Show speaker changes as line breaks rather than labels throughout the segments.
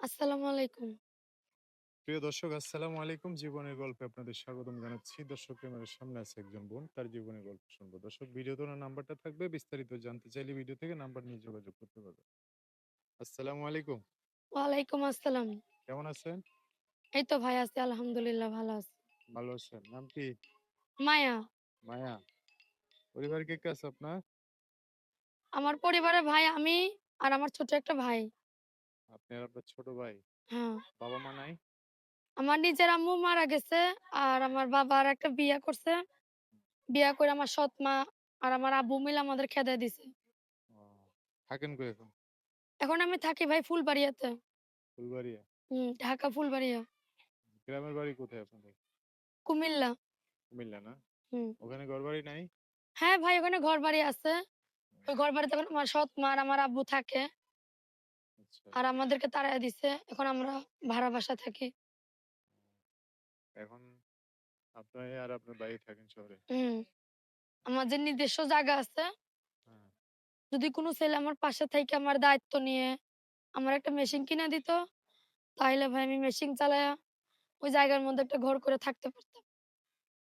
আসসালামু আলাইকুম।
প্রিয় দর্শক আসসালামু আলাইকুম। জীবনের গল্পে আপনাদের স্বাগতম জানাচ্ছি। দর্শক ক্যামেরার সামনে আছে একজন বোন। তার জীবনের গল্প শুনব। দর্শক ভিডিওতে ওনার নাম্বারটা থাকবে। বিস্তারিত জানতে চাইলে ভিডিও থেকে নাম্বার নিয়ে যোগাযোগ করতে পারবেন। আসসালামু আলাইকুম।
ওয়ালাইকুম আসসালাম।
কেমন আছেন?
এই তো ভাই আছি আলহামদুলিল্লাহ ভালো আছি।
ভালো আছেন। নাম কি?
মায়া।
মায়া। পরিবারে কে, কে আছে আপনার?
আমার পরিবারে ভাই আমি আর আমার ছোট একটা ভাই।
আপনি আর আপনার ছোট ভাই।
হ্যাঁ।
বাবা-মা নাই?
আমার নিজের আম্মু মারা গেছে। আর আমার বাবা আরেকটা বিয়া করছে। বিয়া করে আমার সৎ মা আর আমার আব্বু মিলে আমাদের খেদায় দিছে।
থাকেন কই এখন?
এখন আমি থাকি ভাই ফুলবাড়িয়াতে।
ফুলবাড়িয়া?
হুম, ঢাকা ফুলবাড়িয়া।
গ্রামের বাড়ি কোথায় আপনাদের?
কুমিল্লা।
কুমিল্লা না?
হুম।
ওখানে ঘরবাড়ি নাই?
হ্যাঁ ভাই ওখানে ঘরবাড়ি আছে। ওই ঘরবাড়িতে এখন আমার সৎ মা আর আমার আব্বু থাকে।
আচ্ছা।
আর আমাদেরকে তাড়াইয়া দিছে। এখন আমরা ভাড়া বাসায় থাকি।
এখন আপনি আর আপনার ভাই থাকেন শহরে?
হুম। আমাদের নিজস্ব জায়গা আছে।
হ্যাঁ।
যদি কোনো ছেলে আমার পাশে থাইকা আমার দায়িত্ব নিয়ে আমার একটা মেশিন কিনা দিত, তাইলে ভাই আমি মেশিন চালায়া ওই জায়গার মধ্যে একটা ঘর করে থাকতে পারতাম।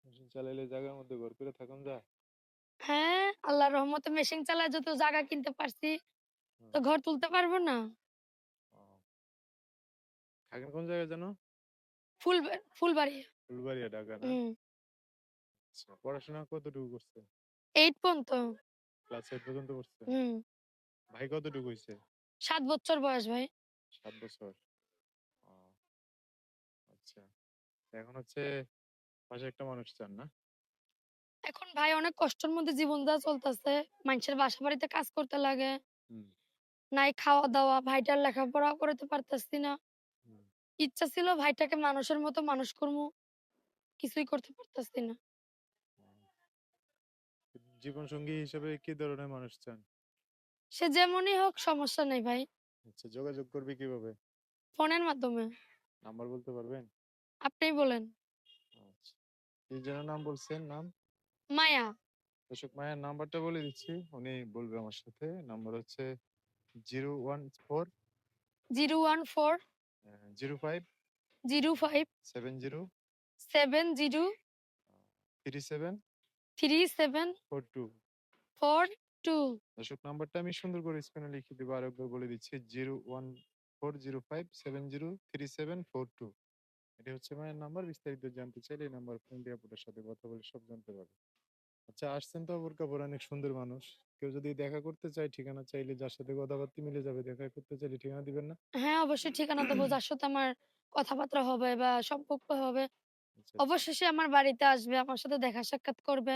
মেশিন চালাইলে জায়গার মধ্যে ঘর করে থাকুন যায়?
হ্যাঁ, আল্লাহর রহমতে মেশিন চালায় যত জায়গা কিনতে পারছি, তো ঘর তুলতে পারব না?
থাকেন কোন জায়গায় যেন?
ফুলবা ফুলবাড়িয়া।
ফুলবাড়িয়া, ঢাকা না?
হুম।
আচ্ছা। পড়াশোনা কতটুকু করছেন?
8 পর্যন্ত।
ক্লাস 8 পর্যন্ত পড়ছেন?
হুম।
ভাই কতটুকু হইছে?
৭ বছর বয়স ভাই।
৭ বছর। ও। আচ্ছা। এখন হচ্ছে পাশে একটা মানুষ চান না?
এখন ভাই অনেক কষ্টের মধ্যে জীবনটা চলতেছে। মানুষের বাসা বাড়িতে কাজ করতে লাগে।
হুম।
নাই খাওয়া-দাওয়া, ভাইটার লেখাপড়াও করাতে পারতেছি না। ইচ্ছা ছিল ভাইটাকে মানুষের মতো মানুষ করমু। কিছুই করতে পারতেছি না।
ও। জীবনসঙ্গী হিসেবে কি ধরনের মানুষ চান?
সে যেমনই হোক সমস্যা নেই ভাই।
আচ্ছা যোগাযোগ করবে কীভাবে?
ফোনের মাধ্যমে।
নাম্বার বলতে পারবেন?
আপনিই বলেন।
আচ্ছা। কি যেন নাম বলছেন নাম?
মায়া।
দর্শক মায়ের নাম্বারটা বলে দিচ্ছি। উনি বলবে আমার সাথে। নাম্বার হচ্ছে 014
014
অ্যা 05
05
70
70
37
37
42
42
দর্শক নাম্বারটা আমি সুন্দর করে স্ক্রিনে লিখে দিব। আরেকবার বলে দিচ্ছি 01405703742 এটাই হচ্ছে মায়ের নাম্বার। বিস্তারিত জানতে চাইলে এই নাম্বার ফোন দিয়ে আপনার সাথে কথা বলে সব জানতে পারবেন। আচ্ছা আসছেন তো বোরকা পরে অনেক সুন্দর মানুষ। কেউ যদি দেখা করতে চায় ঠিকানা চাইলে যার সাথে কথাবার্তা মিলে যাবে দেখা করতে চাইলে ঠিকানা দিবেন না?
হ্যাঁ, অবশ্যই ঠিকানা দেব। যার সাথে আমার কথাবার্তা হবে বা সম্পর্ক হবে,
আচ্ছা, আচ্ছা।
অবশ্যই সে আমার বাড়িতে আসবে, আমার সাথে দেখা সাক্ষাৎ করবে।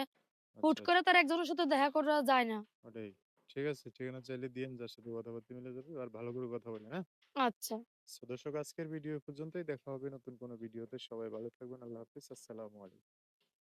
হুট
আচ্ছা,
করে
আচ্ছা।
তার একজনের সাথে দেখা করা যায় না।
ওটাই। ঠিক আছে। ঠিকানা চাইলে দিয়েন যার সাথে কথাবার্তা মিলে যাবে। আর ভালো করে কথা বলেন, হ্যাঁ?
আচ্ছা।
সো দর্শক আজকের ভিডিও পর্যন্তই। দেখা হবে নতুন কোনো ভিডিওতে। সবাই ভালো থাকবেন। আল্লাহ হাফেজ। আসসালামু আলাইকুম।